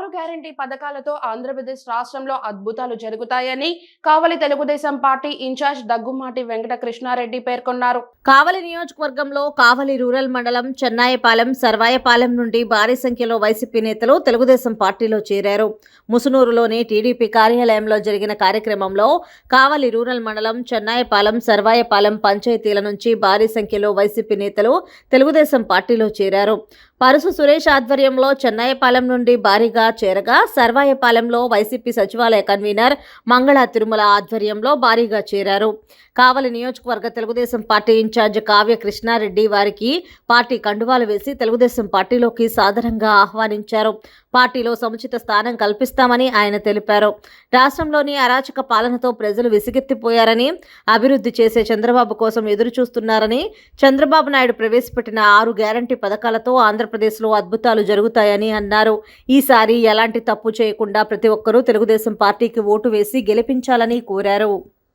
ఆరు గ్యారంటీ పథకాలతో ఆంధ్రప్రదేశ్ రాష్ట్రంలో అద్భుతాలు జరుగుతాయని కావలి తెలుగుదేశం పార్టీ ఇన్ఛార్జ్ దగ్గుమాటి వెంకట కృష్ణారెడ్డి పేర్కొన్నారు. కావలి నియోజకవర్గంలో కావలి రూరల్ మండలం చెన్నాయపాలెం సర్వాయపాలెం నుండి భారీ సంఖ్యలో వైసీపీ నేతలు తెలుగుదేశం పార్టీలో చేరారు. ముసునూరులోని టీడీపీ కార్యాలయంలో జరిగిన కార్యక్రమంలో కావలి రూరల్ మండలం చెన్నాయపాలెం సర్వాయపాలెం పంచాయతీల నుంచి భారీ సంఖ్యలో వైసీపీ నేతలు తెలుగుదేశం పార్టీలో చేరారు. పరుసు సురేష్ ఆధ్వర్యంలో చెన్నాయపాలెం నుండి భారీగా చేరగా సర్వాయపాలెంలో వైసీపీ సచివాలయ కన్వీనర్ మంగళ తిరుమల ఆధ్వర్యంలో భారీగా చేరారు. కావలి నియోజకవర్గ తెలుగుదేశం పార్టీ ఇన్ఛార్జ్ కావ్య కృష్ణారెడ్డి వారికి పార్టీ కండువాలు వేసి తెలుగుదేశం పార్టీలోకి సాధారణంగా ఆహ్వానించారు. పార్టీలో సముచిత స్థానం కల్పిస్తామని ఆయన తెలిపారు. రాష్ట్రంలోని అరాచక పాలనతో ప్రజలు విసిగెత్తిపోయారని అభివృద్ధి చేసే చంద్రబాబు కోసం ఎదురు చూస్తున్నారని చంద్రబాబు నాయుడు ప్రవేశపెట్టిన ఆరు గ్యారంటీ పథకాలతో ఆంధ్రప్రదేశ్లో అద్భుతాలు జరుగుతాయని అన్నారు. ఈసారి ఎలాంటి తప్పు చేయకుండా ప్రతి ఒక్కరూ తెలుగుదేశం పార్టీకి ఓటు వేసి గెలిపించాలని కోరారు.